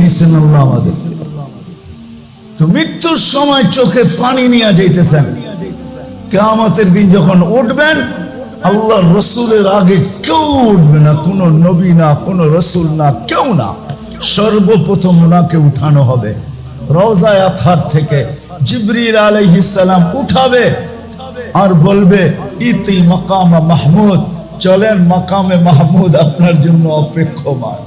দিচ্ছেন আল্লাহ আমাদের। তো মৃত্যুর সময় চোখে পানি নিয়ে যাইতেছেন। কেয়ামতের দিন যখন উঠবেন আল্লাহ রসুলের আগে কেউ উঠবে না, কোনো নবী না, কোনো রসুল না, কেউ না। সর্বপ্রথম ওনাকে উঠানো হবে। আথার থেকে জিবরিল আলাইহিসসালাম উঠাবে আর বলবে, ইতি মাকামা মাহমুদ। চলেন, মাকামে মাহমুদ আপনার জন্য অপেক্ষমান।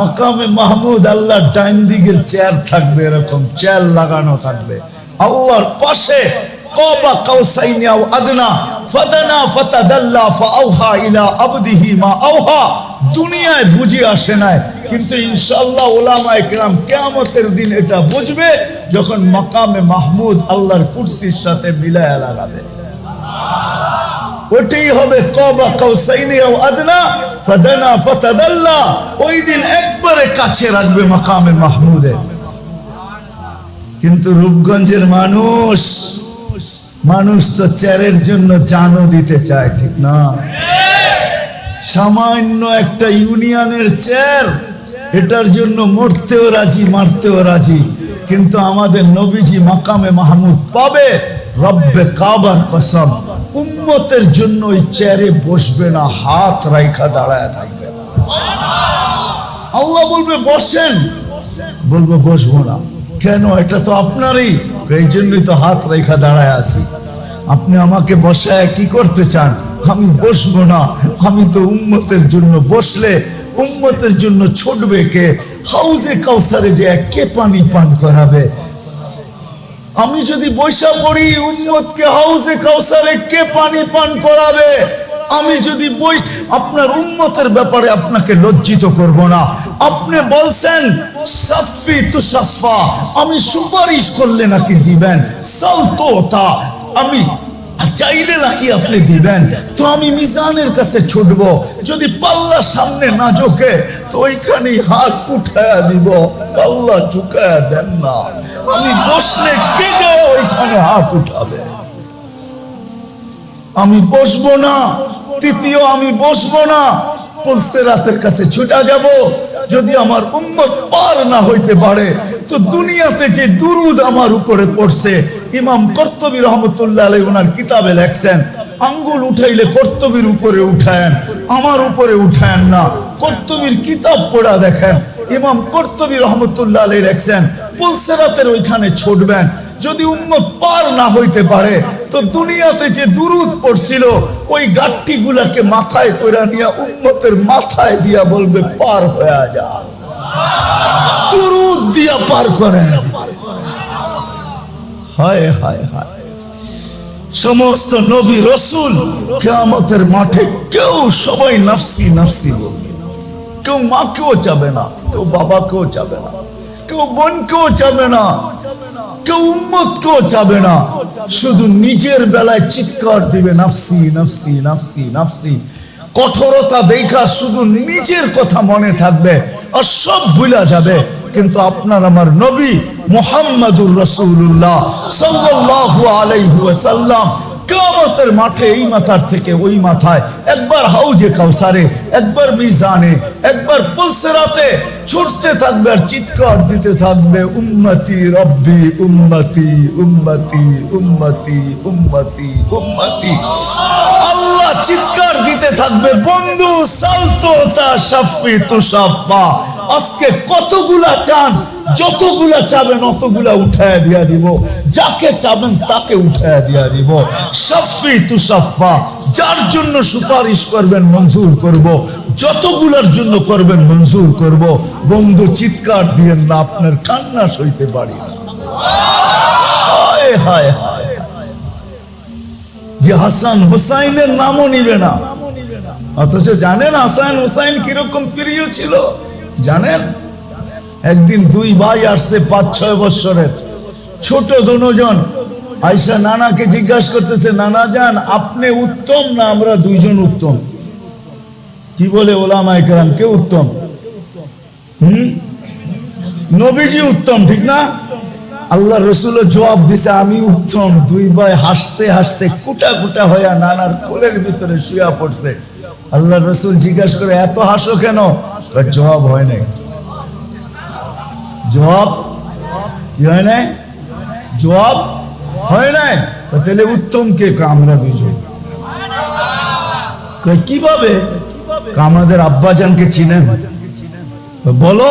মাকামে মাহমুদ আল্লাহ ডাইন দিকের চেয়ার থাকবে এরকম, চেয়ার লাগানো থাকবে। আল্লাহর পাশে কবা কাউসাইনি আও আদনা, ফাদানা ফাতাদাল্লা ফাআওহা ইলা আবদিহি মা আওহা। দুনিয়ায় বুঝে আসে নাই, কিন্তু ইনশাআল্লাহ ওলামা একরাম কিয়ামতের দিন এটা বুঝবে যখন মাকামে মাহমুদ আল্লাহর কুরসির সাথে মিলায়া লাগাবে। ওটাই হবে কবা কাউসাইনি আও আদনা, ফাদানা ফাতাদাল্লা। ওই দিন একবারে কাছে রাখবে মাকামে মাহমুদের কিন্তু রূপগঞ্জের মানুষ মানুষ তো চেয়ারের জন্য জানও দিতে চায়, ঠিক না? সামান্য একটা ইউনিয়নের চেয়ার, এটার জন্য মরতেও রাজি, মারতেও রাজি। কিন্তু আমাদের নবীজি মাকামে মাহমুদ পাবে, রব্বে কাবার কসম। উম্মতের জন্য ওই চেয়ারে বসবে না, হাত রাইখা দাঁড়ায় থাকবে। আল্লাহ বলবে, বসেন। বলব, বসবো না। কেন? এটা তো আপনারই। এই জন্যই তো হাত রেখা দাঁড়ায় আছি। আপনি আমাকে বসায় কি করতে চান? আমি বসবো না। আমি তো উম্মতের জন্য বসলে উম্মতের জন্য ছুটবে কে? হাউজে কাউসারে যে এক কে পানি পান করাবে। আমি যদি বৈশা পড়ি, উম্মতকে হাউসে কাউসারে কে পানি পান করাবে? আমি যদি বই আপনার উন্মতের ব্যাপারে আপনাকে লজ্জিত করব না। আপনি বলছেন, সাফি তু সাফা। আমি সুপারিশ করলে নাকি দিবেন। সালতো তা। আমি চাইলে নাকি আপনি দিবেন? তো আমি মিজানের কাছে ছুটব। যদি পাল্লা সামনে না ঝোঁকে, তো ওইখানেই হাত উঠায়া দিব। পাল্লা ঝুঁকায়া দেন না। আমি বসলে কে যায় ওইখানে হাত উঠাবে? আমি বসবো না। তৃতীয়, আমি বসবো না। পলসে রাতের কাছে ছুটা যাব। যদি আমার উম্মত পার না হইতে পারে, তো দুনিয়াতে যে দুরুদ আমার উপরে পড়ছে ইমাম কর্তবী রহমতুল্লাহ আলাই ওনার কিতাবে লেখছেন, আঙ্গুল উঠাইলে কর্তবীর উপরে উঠায়েন আমার উপরে উঠায়েন না। কর্তবীর কিতাব পড়া দেখেন, ইমাম কর্তবী রহমতুল্লাহ আলাই লেখছেন পুলসেরাতের ওইখানে ছুটবেন, যদি উম্মত পার না হইতে পারে, তো দুনিয়াতে যে দুরুদ পড়ছিল, ওই গাঠটি গুলাকে মাথায় করে নিয়ে উম্মতের মাথায় দিয়া বলবে, পার হয়ে যা। দুরুদ দিয়া পার করে হায় হায় হায়। সমস্ত নবী রসুল কেয়ামতের মাঠে কেউ সবাই নাফসি নাফসি বলবে কেউ মাকেও চাবে না, কেউ বাবাকেও চাবে না, কেউ বোনকেও চাবে না, কেউ উম্মতকেও চাবে না। শুধু নিজের বেলায় চিৎকার দিবে, নাফসি নাফসি নাফসি নাফসি। কঠোরতা দেখা শুধু নিজের কথা মনে থাকবে আর সব ভুলা যাবে। কিন্তু আপনার আমার নবী মোহাম্মদুর রসুল্লাহ ওয়াসাল্লাম কিয়ামতের মাঠে এই মাথার থেকে ওই মাথায় একবার হাউজে কাউসারে, একবার মিজানে, একবার ছুটতে থাকবে আর চিৎকার দিতে থাকবে, উম্মতি রব্বি, উম্মতি উম্মতি উম্মতি উম্মতি উম্মতি। আল্লাহ চিৎকার দিতে থাকবে, বন্ধু সালতো তা সাফি তুষাফা আজকে কতগুলা চান, যতগুলা চাবেন অতগুলা উঠায় দিয়া দিব। যাকে চাবেন তাকে উঠায় দিয়া দিব। সাফি তুষাফা যার জন্য সুপারিশ করবেন মঞ্জুর করব। যতগুলার জন্য করবেন মঞ্জুর করব। বন্ধু, চিৎকার দিয়েন না, আপনার কান্না সইতে পারি না। যে হাসান হুসাইনের নামও নিবে না। অথচ জানেন হাসান হুসাইন কীরকম প্রিয় ছিল? জানেন? একদিন দুই ভাই আসছে পাঁচ ছয় বৎসরের। ছোট দুজন। আইসা নানাকে জিজ্ঞাসা করতেছে, নানা যান আপনি উত্তম না আমরা দুইজন উত্তম? কি বলে ওলামা একরাম, কে উত্তম? নবীজি উত্তম, ঠিক না? আল্লাহ রসুল জবাব দিছে, আমি উত্তম। দুই ভাই হাসতে হাসতে কুটা কুটা হইয়া নানার কোলের ভিতরে শুয়া পড়ছে। আল্লাহ রসুল জিজ্ঞাসা করে, এত হাসো কেন? জবাব হয় নাই। জবাব কি হয় নাই? জবাব হয় নাই। তাহলে উত্তম কে? কয়, আমরা দুজন কীভাবে? আমাদের আব্বাজানকে চিনেন। বলো।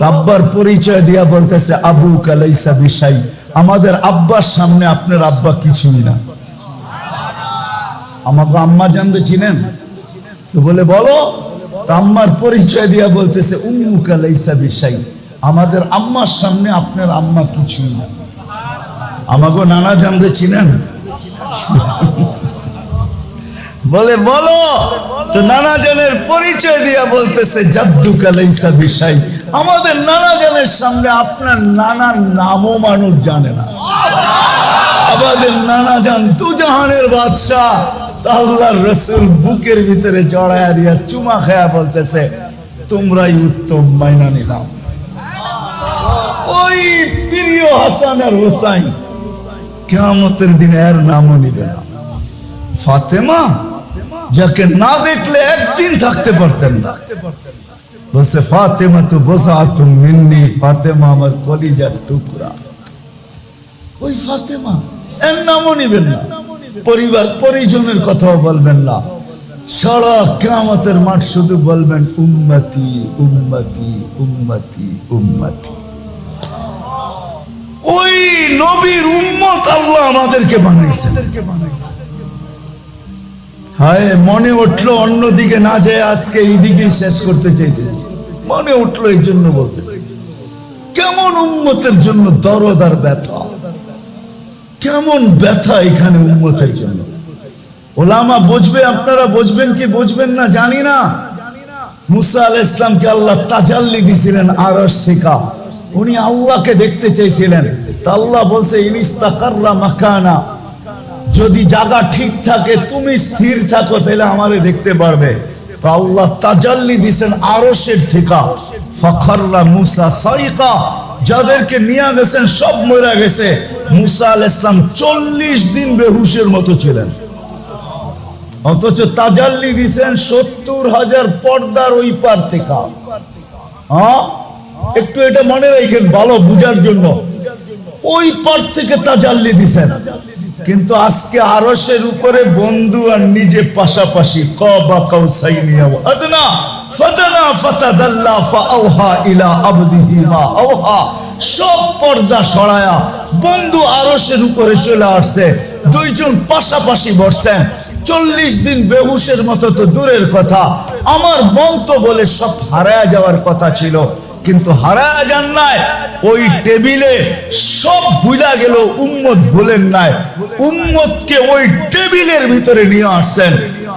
আব্বার পরিচয় দিয়া বলতেছে, আবু কালাইসা বিশাই। আমাদের আব্বার সামনে আপনার আব্বা কিছুই না। আমাকে আম্মা জানবে চিনেন? তো বলে। বলো আম্মার পরিচয় দিয়া বলতেছে বিশাই। আমাদের আম্মার সামনে আপনার আম্মা কিছুই না। আমাকে নানা জানবে, চিনেন? বলে, বলো। তো নানা জনের পরিচয় দিয়া বলতেছে জাদ্দু কালাইসা বিষয় আমাদের নানা জনের সামনে আপনার নানা নামও মানুষ জানে না। আমাদের নানা জান তু জাহানের বাদশাহ। আল্লাহর রসুল বুকের ভিতরে জড়ায়া দিয়া চুমা খায়া বলতেছে, তোমরাই উত্তম, মাইনা নিলাম। ওই প্রিয় হাসান আর কেমতের দিন এর নামও নিবে না। ফাতেমা, যাকে না দেখলে একদিন থাকতে পারতেন না। বসে ফাতেমা তো বোঝা তুমি মিন্নি, ফাতেমা আমার কলিজার টুকরা। ওই ফাতেমা, এর নামও নিবেন না। পরিবার, পরিজনের কথাও বলবেন না। সারা কেমতের মাঠ শুধু বলবেন, উম্মতি উম্মতি উম্মতি উম্মতি। ওই নবীর উম্মত আল্লাহ আমাদেরকে বানাইছে হায়, মনে উঠল অন্যদিকে না যায় আজকে এইদিকে শেষ করতে চাইতেছি। মনে উঠল এই জন্য বলতেছি। কেমন উম্মতের জন্য দরদ আর ব্যথা। কেমন ব্যথা এখানে উম্মতের জন্য? ওলামা বুঝবে, আপনারা বুঝবেন কি বুঝবেন না জানি না। মুসা আল ইসলামকে আল্লাহ তাজাল্লি দিছিলেন আরস থেকে। উনি আল্লাহকে দেখতে চাইছিলেন। তা আল্লাহ বলছে, ইনিস্তাকাররা মাকানা। যদি জায়গা ঠিক থাকে, তুমি স্থির থাকো, তাহলে আমারে দেখতে পারবে। তো আল্লাহ তাজাল্লি দিছেন আরশের ঠিকা ফখররা মুসা সাইকা। যাদেরকে নিয়ে গেছেন, সব মরে গেছে। মুসা আল ইসলাম চল্লিশ দিন বেহুশের মতো ছিলেন। অথচ তাজাল্লি দিছেন সত্তর হাজার পর্দার ওই পার থেকে। হ্যাঁ? একটু এটা মনে রাখেন ভালো বুঝার জন্য। ওই পার থেকে তাজাল্লি দিছেন। কিন্তু আজকে আরশের উপরে বন্ধু আর নিজে পাশাপাশি ক বা কাউসাইনিয়া আদনা, ফাদানা, ফাতাদাল্লা, ফাআওহা ইলা আবদিহি আওহা, সব পর্দা সরায়া বন্ধু আরসের উপরে চলে আসছে, দুইজন পাশাপাশি বসছেন চল্লিশ দিন বেহুশের মতো তো দূরের কথা। আমার মন তো বলে সব হারায়া যাওয়ার কথা ছিল, কিন্তু হারায়া যান নাই। ওই টেবিলে সব বুঝা গেল, উম্মত বলেন নাই। উম্মতকে ওই টেবিলের ভিতরে নিয়ে আসছেন।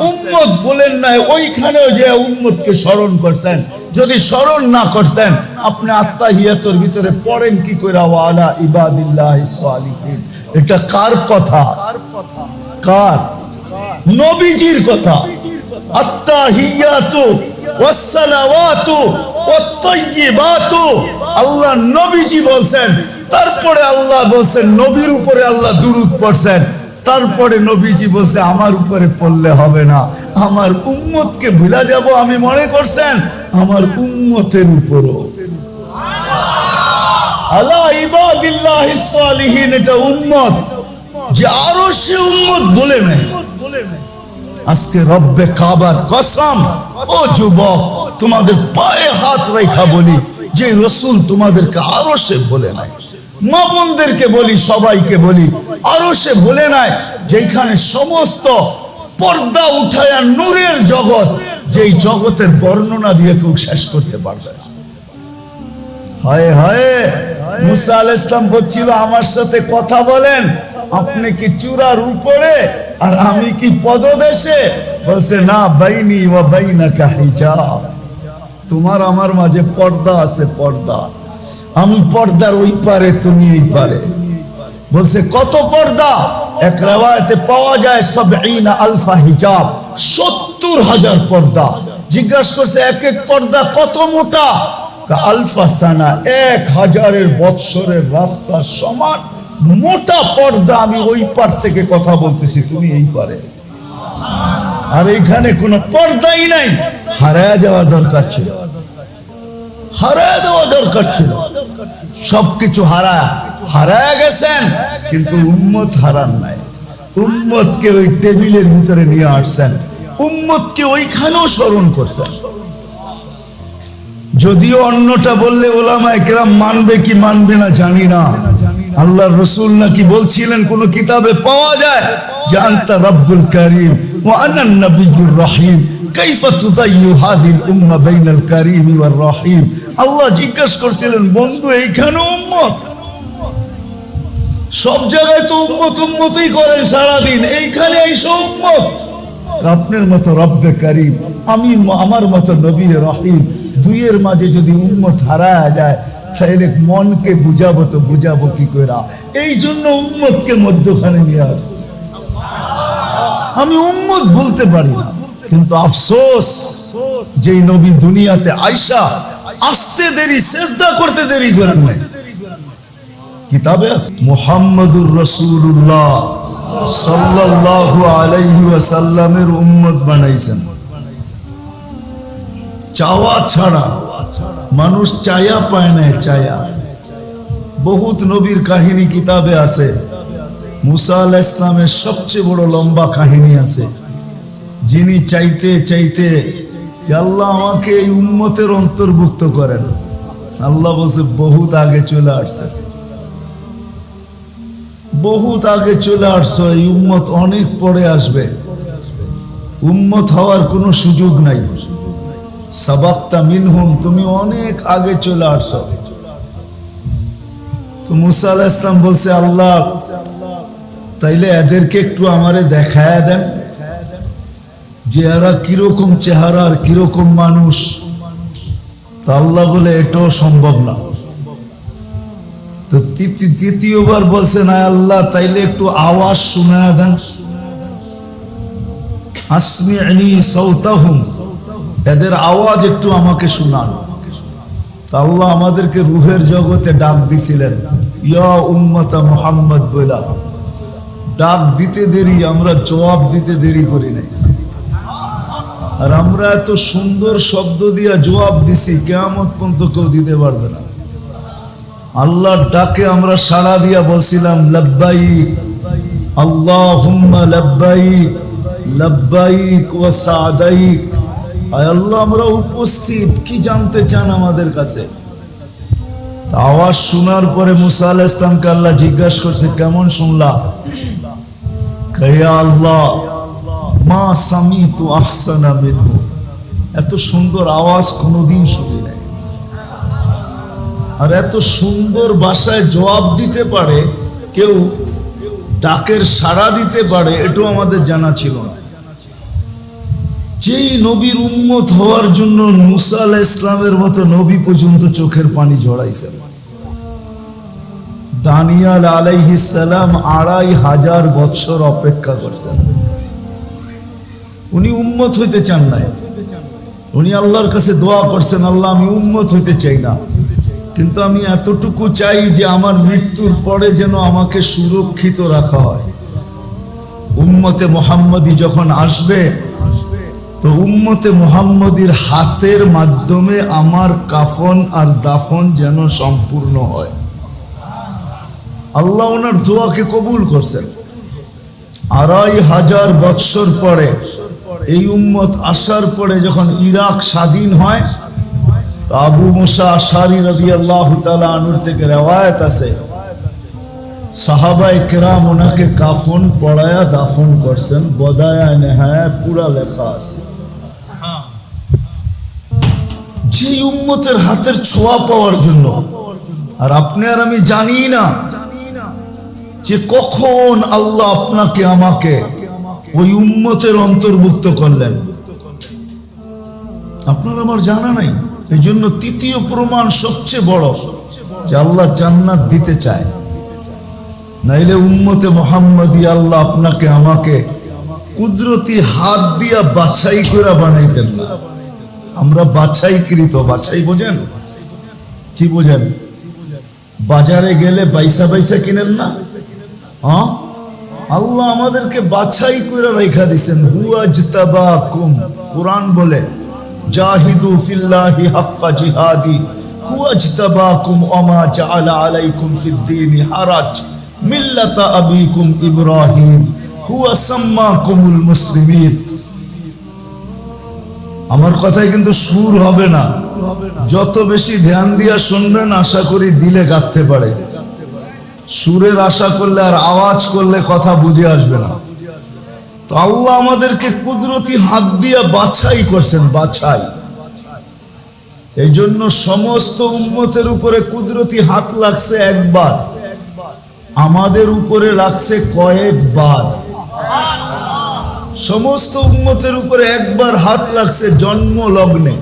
উম্মত বলেন নাই, ওইখানেও যে উম্মতকে স্মরণ করতেন যদি স্মরণ না করতেন, আপনি আত্মাহিয়াতর ভিতরে পড়েন কি করে? ওয়ালা ইবাদিল্লাহ এটা কার কথা? কার? নবীজির কথা। ওয়াসসালাওয়াতু ওয়াত্তাইয়িবাতু আল্লাহ নবীজি বলছেন, তারপরে আল্লাহ বলছেন, নবীর উপরে আল্লাহ দুরূদ পড়ছেন। তারপরে নবীজি বলছে, আমার উপরে পড়লে হবে না। আমার উম্মতকে ভুলা যাব, আমি মনে করছেন? আমার উম্মতের উপরও। বলে আজকে রব্বে কসম তোমাদের পায়ে হাত রেখা বলি, যে রসুল তোমাদেরকে আরও সে বলে নাই মা বোনদেরকে বলি, সবাইকে বলি, আরও সে বলে নাই যেখানে সমস্ত পর্দা উঠায়া নূরের জগৎ, যেই জগতের বর্ণনা দিয়ে কেউ শেষ করতে পারবে ইসলাম বলছিল, আমার সাথে কথা বলেন, আপনি কি চূড়ার উপরে আর আমি কি পদদেশে? বলছে, না, বাইনি ওয়া বাইনাকা হিজাব। তোমার আমার মাঝে পর্দা আছে, পর্দা। আমি পর্দার ওই পারে, তুমি এই পারে। বলছে, কত পর্দা? এক রেওয়ায়তে পাওয়া যায় সব আলফা হিজাব, সত্তর হাজার পর্দা। জিজ্ঞাসা করছে, এক এক পর্দা কত মোটা? আলফা সানা, এক হাজারের বৎসরের রাস্তা সমান। মোটা পর্দা আমি ওই পার থেকে কথা বলতেছি, তুমি এই পারে। আর এইখানে কোনো পর্দাই নাই। হারায় যাওয়ার দরকার ছিল। হারায় দেওয়া দরকার ছিল। সবকিছু হারা হারায় গেছেন, কিন্তু উম্মত হারান নাই। উম্মতকে ওই টেবিলের ভিতরে নিয়ে আসছেন। উম্মতকে ওইখানেও স্মরণ করছেন। যদিও অন্যটা বললে ওলামা একরাম মানবে কি মানবে না জানি না। আল্লাহ রসুল নাকি বলছিলেন, কোন কিতাবে পাওয়া যায় যে আন্তা রব্বুল করিম করিম ওয়ার রহিম আল্লাহ জিজ্ঞেস করছিলেন, বন্ধু, এইখানে উম্মত? সব জায়গায় তো উম্মত, উম্মতই করেন সারাদিন। এইখানে এইসব উম্মত। আপনার মতো রব্বে করিম, আমি আমার মতো নবী রহিম, দুইয়ের মাঝে যদি উম্মত হারায় যায়, তাহলে মনকে বুঝাবো তো বুঝাবো কি করে? এই জন্য উম্মতকে মধ্যখানে নিয়ে আসছে। আমি উম্মত বলতে পারি না। কিন্তু আফসোস যে নবী দুনিয়াতে আইসা আসতে দেরি চেষ্টা করতে দেরি করেন নাই। কিতাবে আছে? মুহাম্মদুর রাসূলুল্লাহ সাল্লাল্লাহু আলাইহি ওয়াসাল্লামের উম্মত বানাইছেন। চাওয়া ছাড়া, মানুষ চায়া পায় না চায়া। বহুত নবীর কাহিনী কিতাবে আছে। মুসা আল ইসলামের সবচেয়ে বড় লম্বা কাহিনী আছে। যিনি চাইতে চাইতে আল্লাহ আমাকে এই উম্মতের অন্তর্ভুক্ত করেন, আল্লাহ বলছে, বহুত আগে চলে আসছে। বহুত আগে চলে আসছো, এই উম্মত অনেক পরে আসবে। উম্মত হওয়ার কোনো সুযোগ নাই। সাবাক্তা মিনহুম, তুমি অনেক আগে চলে আসছো। তো মুসা আলাহ ইসলাম বলছে, আল্লাহ তাইলে এদেরকে একটু আমারে দেখায় দেন যে এরা কীরকম চেহারা আর কীরকম মানুষ। তা আল্লাহ বলে এটাও সম্ভব না। তো তৃতীয়বার না আল্লাহ, তাইলে একটু আওয়াজ শোনা দেন। আসমি সৌতাহুম এদের আওয়াজ একটু আমাকে শোনান। আল্লাহ আমাদেরকে রুহের জগতে ডাক দিছিলেন, ইয়া উম্মতা মোহাম্মদ বলা। ডাক দিতে দেরি, আমরা জবাব দিতে দেরি করি নাই। আর আমরা এত সুন্দর শব্দ দিয়া জবাব দিছি কেমন পর্যন্ত কেউ দিতে পারবে না। আল্লাহর ডাকে আমরা সাড়া দিয়া বলছিলাম, লব্বাইক, আল্লাহুম্মা লব্বাইক লব্বাইক ওয়া আল্লাহ, আমরা উপস্থিত, কি জানতে চান আমাদের কাছে? আওয়াজ শোনার পরে মুসা আলাইহিস ইসলামকে আল্লাহ জিজ্ঞাসা করছে, কেমন শুনলা? এত সুন্দর আওয়াজ কোনোদিন শুনি নাই। আর এত সুন্দর ভাষায় জবাব দিতে পারে, কেউ ডাকের সাড়া দিতে পারে, এটাও আমাদের জানা ছিল না। যেই নবীর উম্মত হওয়ার জন্য মুসা আলাহ ইসলামের মতো নবী পর্যন্ত চোখের পানি ঝরাইছেন। দানিয়াল আলাইহিস সালাম আড়াই হাজার বৎসর অপেক্ষা করছেন। উনি উম্মত হইতে চান নাই। উনি আল্লাহর কাছে দোয়া করছেন, আল্লাহ আমি উম্মত হইতে চাই না। কিন্তু আমি এতটুকু চাই যে আমার মৃত্যুর পরে যেন আমাকে সুরক্ষিত রাখা হয়। উম্মতে মোহাম্মদী যখন আসবে, তো উম্মতে মোহাম্মদীর হাতের মাধ্যমে আমার কাফন আর দাফন যেন সম্পূর্ণ হয়। আল্লাহ ওনার দোয়াকে কবুল করছেন। আড়াই হাজার বৎসর পরে এই উম্মত আসার পরে যখন ইরাক স্বাধীন হয়, তো আবু মুসা আশারি রবি আল্লাহ আনুর থেকে রেওয়ায়ত আছে। সাহাবাই কেরাম ওনাকে কাফন পড়ায়া দাফন করছেন, বদায়া নেহায়া পুরা লেখা আছে। যে উম্মতের হাতের ছোঁয়া পাওয়ার জন্য, আর আপনি আর আমি জানি না যে কখন আল্লাহ আপনাকে, আমাকে ওই উম্মতের অন্তর্ভুক্ত করলেন। আপনার আমার জানা নাই। এই জন্য তৃতীয় প্রমাণ সবচেয়ে বড় যে আল্লাহ জান্নাত দিতে চায়। নাইলে উম্মতে মোহাম্মদী আল্লাহ আপনাকে, আমাকে কুদরতি হাত দিয়া বাছাই করে বানাইতেন না। আমরা বাছাইকৃত, বাছাই বোঝেন? কি বোঝেন? বাজারে গেলে বাইসা বাইসা কিনেন না? হ্যাঁ? আল্লাহ আমাদেরকে বাছাই করে রেখা দিছেন। হুয়াজতাবাকুম কোরআন বলে, জাহিদু ফিল্লাহি হাক্কা জিহাদি, হুয়া ইজতাবাকুম ওয়া মা জাআলা আলাইকুম ফিদ-দীন হারাজ, মিল্লাতা আবিকুম ইব্রাহিম, হুয়া সাম্মাকুমুল মুসলিমিন। আমার কথায় কিন্তু সুর হবে না। যত বেশি ধ্যান দিয়া শুনবেন, আশা করি দিলে গাঁথতে পারে। সুরের আশা করলে আর আওয়াজ করলে কথা বুঝে আসবে না। তো আল্লাহ আমাদেরকে কুদরতি হাত দিয়ে বাছাই করছেন, বাছাই। এই জন্য সমস্ত উন্মতের উপরে কুদরতি হাত লাগছে একবার। আমাদের উপরে লাগছে কয়েকবার। সমস্ত উন্মতের উপরে একবার হাত লাগছে জন্ম লগ্নে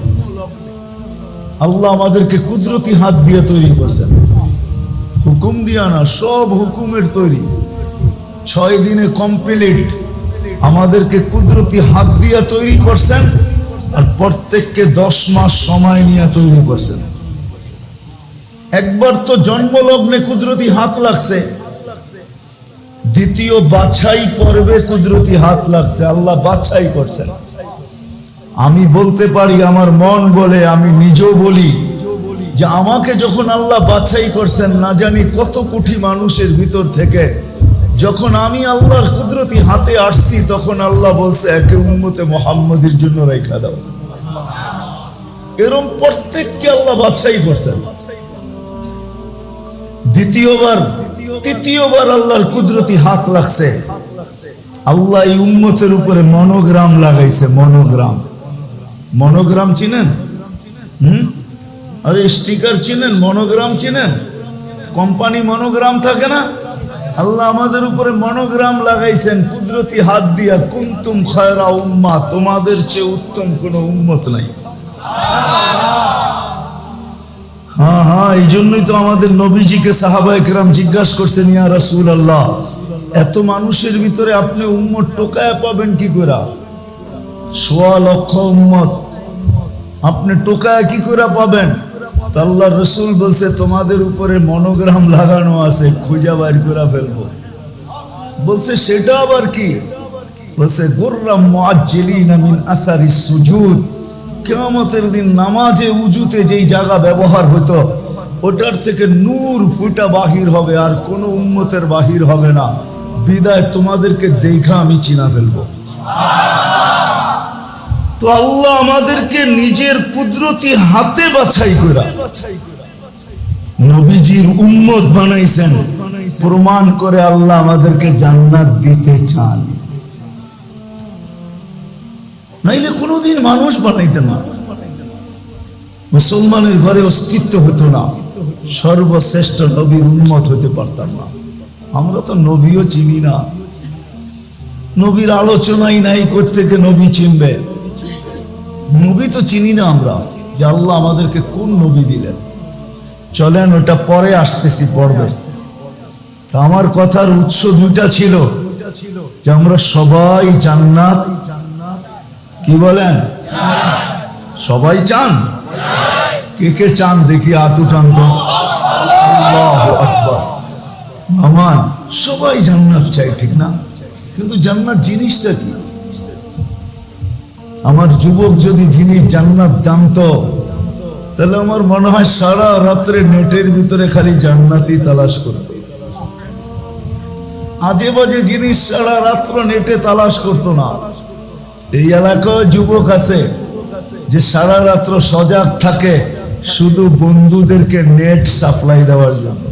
আল্লাহ আমাদেরকে কুদরতি হাত দিয়ে তৈরি করছেন। হুকুম দিয়া না, সব হুকুমের তৈরি। ছয় দিনে কমপ্লিট আমাদেরকে কুদরতি হাত দিয়ে তৈরি করছেন আর প্রত্যেককে দশ মাস সময় নিয়ে তৈরি করছেন। একবার তো জন্মলগ্নে কুদরতি হাত লাগছে। দ্বিতীয় বাছাই পর্বে কুদরতি হাত লাগছে। আল্লাহ বাছাই করছেন। আমি বলতে পারি, আমার মন বলে, আমি নিজেও বলি যে আমাকে যখন আল্লাহ বাছাই করছেন, না জানি কত কোটি মানুষের ভিতর থেকে, যখন আমি আল্লাহর কুদরতি হাতে আসছি, তখন আল্লাহ বলছে, একে উন্মতে মোহাম্মদের জন্য রেখা দাও। এরম প্রত্যেককে আল্লাহ বাছাই করছেন। দ্বিতীয়বার, তৃতীয়বার আল্লাহর কুদরতি হাত লাগছে আল্লাহ এই উম্মতের উপরে মনোগ্রাম লাগাইছে, মনোগ্রাম। মনোগ্রাম চিনেন? হুম? আরে স্টিকার চিনেন মনোগ্রাম চিনেন? কোম্পানি মনোগ্রাম থাকে না? আল্লাহ আমাদের উপরে মনোগ্রাম লাগাইছেন, কুদরতি হাত দিয়া, কুন্তুম খায়রা উম্মা তোমাদের চেয়ে উত্তম কোনো উম্মত নাই। হ্যাঁ হ্যাঁ এই জন্যই তো আমাদের নবীজিকে সাহাবা একরাম জিজ্ঞাসা করছেন, ইয়া রাসূল আল্লাহ এত মানুষের ভিতরে আপনি উম্মত টোকায় পাবেন কি করে? সোয়া লক্ষ উম্মত। আপনি টোকায় কি করে পাবেন? আল্লাহ রসুল বলছে, তোমাদের উপরে মনোগ্রাম লাগানো আছে, খুঁজা বাইর করে ফেলব। বলছে, সেটা আবার কি? বলছে গুররাম মুআজ্জিলিনা মিন আসারি সুজুদ। কিয়ামতের দিন নামাজে উজুতে যেই জায়গা ব্যবহার হতো ওটার থেকে নূর ফুটা বাহির হবে, আর কোনো উম্মতের বাহির হবে না। বিদায় তোমাদেরকে দেখা আমি চিনা ফেলব। তো আল্লাহ আমাদেরকে নিজের কুদরতি হাতে বাছাই করা। নবীজির উম্মত বানাইছেন। প্রমাণ করে আল্লাহ আমাদেরকে জান্নাত দিতে চান। নাইলে কোনোদিন মানুষ বানাইতে না। মুসলমানের ঘরে অস্তিত্ব হতো না। সর্বশ্রেষ্ঠ নবীর উন্মত হতে পারতাম না। আমরা তো নবীও চিনি না। নবীর আলোচনাই নাই করতে নবী চিনবে। নবী তো চিনি না আমরা, যে আল্লাহ আমাদেরকে কোন নবী দিলেন? চলেন, ওটা পরে আসতেছি পড়বে আমার কথার উৎস দুইটা ছিল, যে আমরা সবাই জান্নাত। কি বলেন? সবাই চান? কে কে চান দেখি আতু টান তো। আকবার। সবাই জান্নাত চাই, ঠিক না? কিন্তু জান্নাত জিনিসটা কি? আমার যুবক যদি জিনিস জান্নাত জানতো তাহলে আমার মনে হয় সারা রাত্রে নেটের ভিতরে খালি জান্নাতি তালাশ করতো। আজে বাজে জিনিস সারা রাত্র নেটে তালাশ করতো না। এই এলাকায় যুবক আছে যে সারা রাত্র সজাগ থাকে শুধু বন্ধুদেরকে নেট সাপ্লাই দেওয়ার জন্য।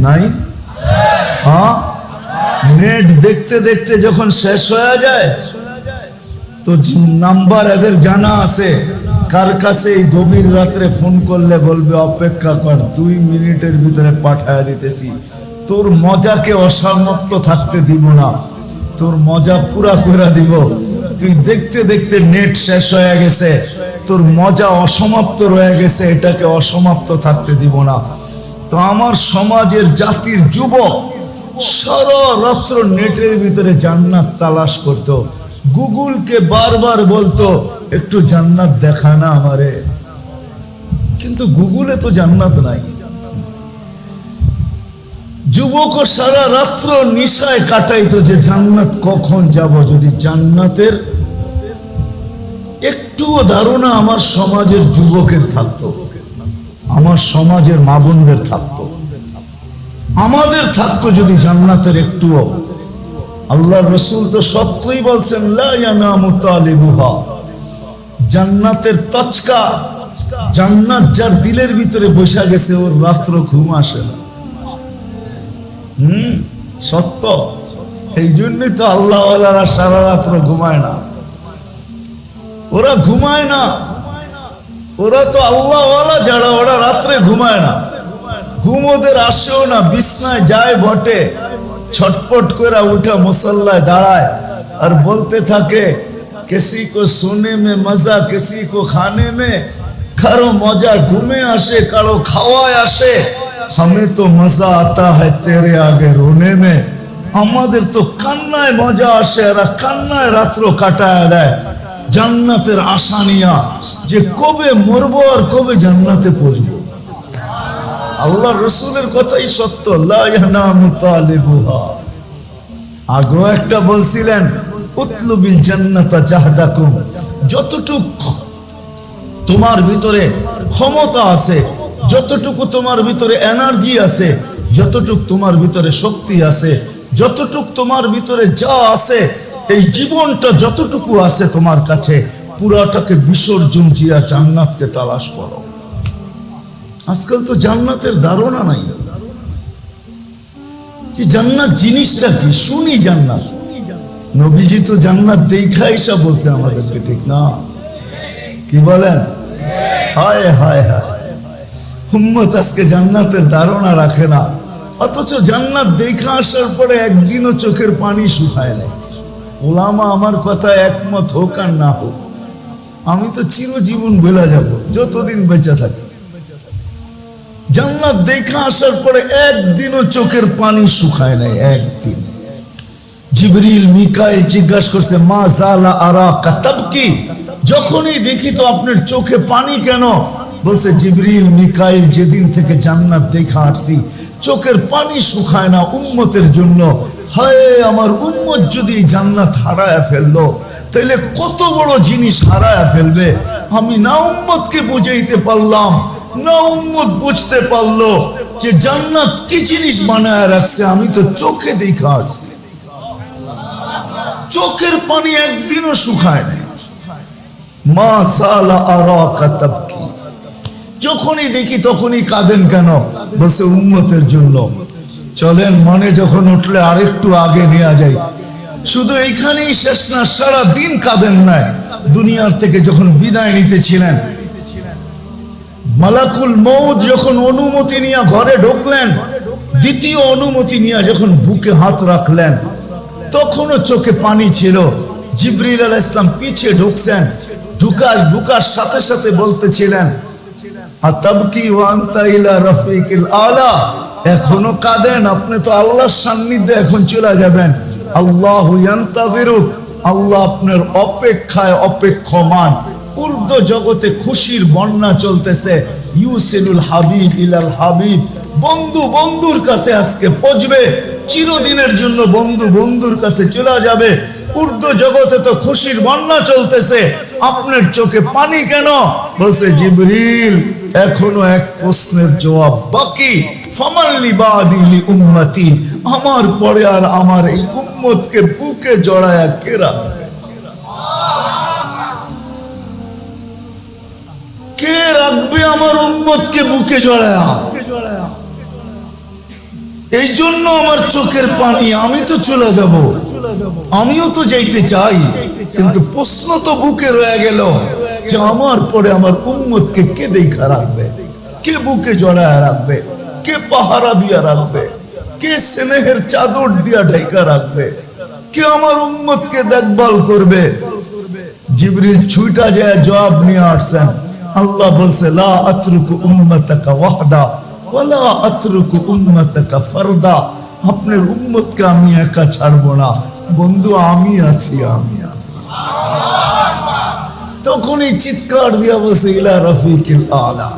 নাই? হ্যাঁ? নেট দেখতে দেখতে যখন শেষ হয়ে যায় তো নাম্বার এদের জানা আছে। কার কাছে এই গভীর রাত্রে ফোন করলে বলবে, অপেক্ষা কর, দুই মিনিটের ভিতরে পাঠায় দিতেছি। তোর মজাকে অসমাপ্ত থাকতে দিব না। তোর মজা পুরা করে দিব। তুই দেখতে দেখতে নেট শেষ হয়ে গেছে। তোর মজা অসমাপ্ত রয়ে গেছে, এটাকে অসমাপ্ত থাকতে দিব না। তো আমার সমাজের জাতির যুবক সারা রাত্র নেটের ভিতরে জান্নাত তালাশ করতো। গুগলকে বারবার বলতো, একটু জান্নাত দেখা না আমারে। কিন্তু গুগলে তো জান্নাত নাই। যুবক সারা রাত্র নিশায় কাটাইতো যে, জান্নাত কখন যাব যদি জান্নাতের? একটুও ধারণা আমার সমাজের যুবকের থাকতো। আমার সমাজের মা বোনদের থাকতো। আমাদের থাকতো যদি জান্নাতের একটুও। আল্লাহ রসুল তো সত্যই বলছেন, লা জান্নাতের তচকা, জান্নাত যার দিলের ভিতরে বসা গেছে, ওর রাত্র ঘুম আসে না। হুম, সত্য। এই জন্যই তো আল্লাহওয়ালারা সারা রাত্র ঘুমায় না। ওরা ঘুমায় না। ওরা তো আল্লাহওয়ালা যারা, ওরা রাত্রে ঘুমায় না। ঘুম ওদের আসেও না, বিছনায় যায় বটে। ছটপট করে উঠে মুসল্লায় দাঁড়ায় আর বলতে থাকে, কিসি কো শুনে মে, মজা, কিসি কো খানে মে, কারও মজা ঘুমে আসে, কারও খাওয়ায় আসে, হামে তো মজা আতা হয় তেরে আগে রোনে মে, আমাদের তো কান্নায় মজা আসে, এরা কান্নায় রাত্র কাটায় দেয়, জান্নাতের আশা নিয়া যে কবে মরবো আর কবে জান্নাতে পড়ব। আল্লাহ রসুলের কথাই সত্য আগেও একটা বলছিলেন উতলুবিল জান্নাতা জাহদাকুম। যতটুক তোমার ভিতরে ক্ষমতা আছে, যতটুকু তোমার ভিতরে এনার্জি আছে, যতটুক তোমার ভিতরে শক্তি আছে, যতটুক তোমার ভিতরে যা আছে, এই জীবনটা যতটুকু আছে তোমার কাছে, পুরাটাকে বিসর্জন জিয়া জান্নাতকে তালাশ করো। আজকাল তো জান্নাতের ধারণা নাই। যে জান্নাত জিনিসটা কি? শুনি জান্নাত। নবীজি তো জান্নাত দেখা এসা বলছে আমাদেরকে, ঠিক না? কি বলেন? হায় হায় হায়। হুম্মত আজকে জান্নাতের ধারণা রাখে না। অথচ জান্নাত দেখা আসার পরে একদিনও চোখের পানি শুকায় নাই ওলামা আমার কথা একমত হোক আর না হোক। আমি তো চিরজীবন বেলা যাব, যতদিন বেঁচে থাকি। জান্নাত দেখা আসার পরে একদিনও চোখের পানি শুকায় নাই, একদিন। জিবরিল, মিকাইল জিজ্ঞাসা করছে, মা জালা আরা কাতাব কি? যখনই দেখি তো আপনার চোখে পানি কেন? বলছে, জিবরিল, মিকাইল যেদিন থেকে জান্নাত দেখা আসছি, চোখের পানি শুকায় না উম্মতের জন্য। হায়, আমার উম্মত যদি জান্নাত হারায় ফেলল তাহলে কত বড় জিনিস হারায় ফেলবে। আমি না উম্মতকে বুঝাইতে পারলাম না উম্মত বুঝতে পারল যে জান্নাত কি জিনিস বানায় রাখছে, আমি তো চোখে দেখা চোখের পানি একদিনও শুকায় না যখনই দেখি তখনই কাঁদেন কেন? বসে উম্মতের জন্য। চলেন, মনে যখন উঠলে আরেকটু আগে নেওয়া যায় শুধু এইখানেই শেষ না সারা দিন কাঁদেন নাই। দুনিয়ার থেকে যখন বিদায় নিতেছিলেন মালাকুল মৌত যখন অনুমতি নিয়ে ঘরে ঢুকলেন, দ্বিতীয় অনুমতি নিয়ে যখন বুকে হাত রাখলেন, তখনও চোখে পানি ছিল। জিবরিল আল ইসলাম পিছিয়ে ঢুকছেন ঢুকার ঢুকার সাথে সাথে বলতেছিলেন, আতাবকি ওয়ান্তা ইলা রফিকিল আলা? এখনও কাঁদেন, আপনি তো আল্লাহর সান্নিধ্যে এখন চলে যাবেন। আল্লাহ আল্লাহ আপনার অপেক্ষায় অপেক্ষমান। উর্দ জগতে খুশির বন্যা চলতেছে। ইউসিনুল হাবিব ইলাল হাবিব, বন্ধু বন্ধুর কাছে আজকে পচবে চিরদিনের জন্য বন্ধু বন্ধুর কাছে চলে যাবে। উর্দু জগতে তো খুশির বন্যা চলতেছে। আপনার চোখে পানি কেন? বলছে জিবরিল, এখনও এক প্রশ্নের জবাব বাকি। আমার পরে আর আমার এই উম্মতকে বুকে জড়ায়া কে কে আমার উম্মতকে বুকে জড়ায়া। এই জন্য আমার চোখের পানি, আমি তো চলে যাব। আমিও তো যাইতে চাই, কিন্তু প্রশ্ন তো বুকে রয়ে গেল যে আমার পরে আমার উম্মতকে কে দেখা রাখবে? কে বুকে জড়ায় রাখবে? কে পাহারা দিয়া রাখবে? কে স্নেহের চাদর দিয়া ঢেকা রাখবে? কে আমার উম্মতকে দেখভাল করবে? জিবরিল ছুইটা যায় জবাব নিয়ে আসছেন। আল্লাহ বলছে, লা আতরুকু উম্মতাকা ওয়াহদা ওয়ালা আতরুকু উম্মতাকা ফারদা। আপনার উম্মতকে আমি একা ছাড়বো না। বন্ধু, আমি আছি আমি আছি। তখনই চিৎকার দিয়া বসে ইলা রফিকিল আলা।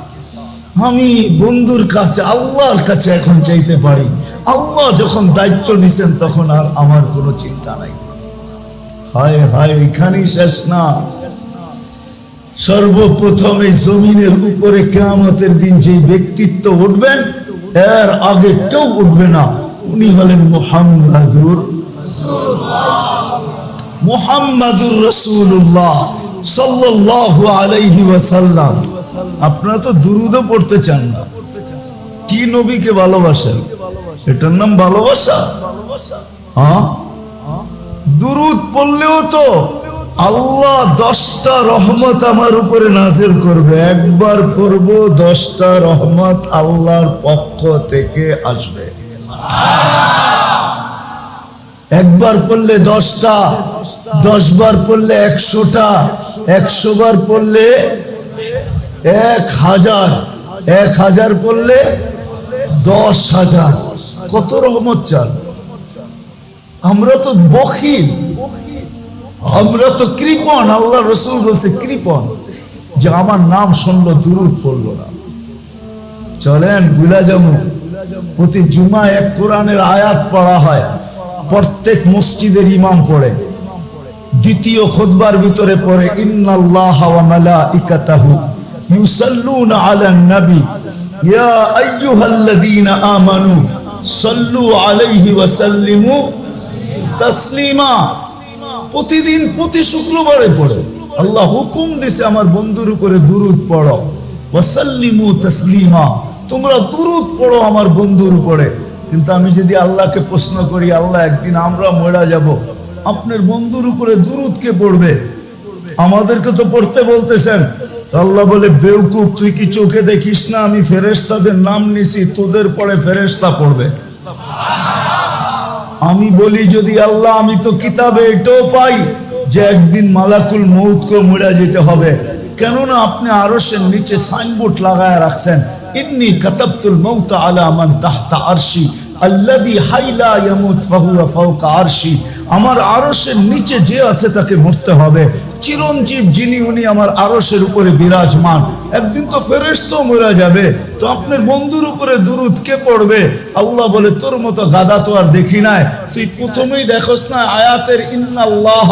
আমি বন্ধুর কাছে, আল্লাহর কাছে এখন চাইতে পারি। আল্লাহ যখন দায়িত্ব নিছেন, তখন আর আমার কোনো চিন্তা নাই। হায় হায়, এখানেই শেষ না। সর্বপ্রথম এই জমিনের উপরে কেয়ামতের দিন যে ব্যক্তিত্ব উঠবেন, এর আগে কেউ উঠবে না। উনি হলেন মোহাম্মদুর মোহাম্মদুর রসুল্লাহ আপনারা তো দুরুদও পড়তে চান না। কি নবীকে ভালোবাসেন? এটার নাম ভালোবাসা? হ্যাঁ? দুরুদ পড়লেও তো আল্লাহ দশটা রহমত আমার উপরে নাজিল করবে। একবার পড়ব, দশটা রহমত আল্লাহর পক্ষ থেকে আসবে। একবার পড়লে দশটা দশ বার পড়লে একশোটা একশো বার পড়লে এক হাজার এক হাজার পড়লে দশ হাজার। কত রহমত চান? আমরা তো বখিল। আমরা তো কৃপণ, আল্লাহ রসুল বলছে কৃপণ। যে আমার নাম শুনলো, দুরুদ পড়ল না। চলেন, বুলা প্রতি জুমা এক কোরআনের আয়াত পড়া হয়। প্রত্যেক মসজিদের ইমাম পড়ে। দ্বিতীয় খুতবার ভিতরে পড়ে, ইন্নাল্লাহ ওয়া মালাইকাতাহু নবী। ইয়া আইয়ুহাল্লাযীনা আমানু সাল্লু আলাইহি ওয়া সাল্লিমু তাসলিমা। প্রতিদিন প্রতি শুক্রবারে পড়ে। আল্লাহ হুকুম দিছে আমার বন্ধুর উপরে দুরুদ পড়ো। তাসলিমা। তোমরা দুরুদ পড়ো আমার বন্ধুর উপরে। কিন্তু আমি যদি আল্লাহকে প্রশ্ন করি, আল্লাহ, একদিন আমরা মরা যাব। আপনার বন্ধুর উপরে দুরুদ কে পড়বে? আমাদেরকে তো পড়তে বলতেছেন। আল্লাহ বলে বেউকুফ তুই কি চোখে দেখিস না? আমি ফেরেশতাদের নাম নিছি, তোদের পরে ফেরেশতা পড়বে। আমি বলি, যদি আল্লাহ, আমি তো কিতাবে এটাও পাই যে একদিন মালাকুল মৌতকে মরে যেতে হবে। কেননা আপনি আরসের নিচে সাইনবোর্ড লাগায় রাখছেন, ইন্নি কাতাবতুল মৌত আলা মান তাহতা আরশি আল্লাদি হাইলা ইয়ামুত ফাহুয়া ফাউকা আরশি। আমার আরসের নিচে যে আছে তাকে মরতে হবে। চিরঞ্জীব যিনি, উনি আমার আরসের উপরে বিরাজমান। একদিন তো ফেরেস্ত মরা যাবে। তো আপনার বন্ধুর উপরে দুরুদ কে পড়বে? আল্লাহ বলে, তোর মতো গাদা তো আর দেখি নাই। তুই প্রথমেই দেখোস না আয়াতের, ইন্নাল্লাহ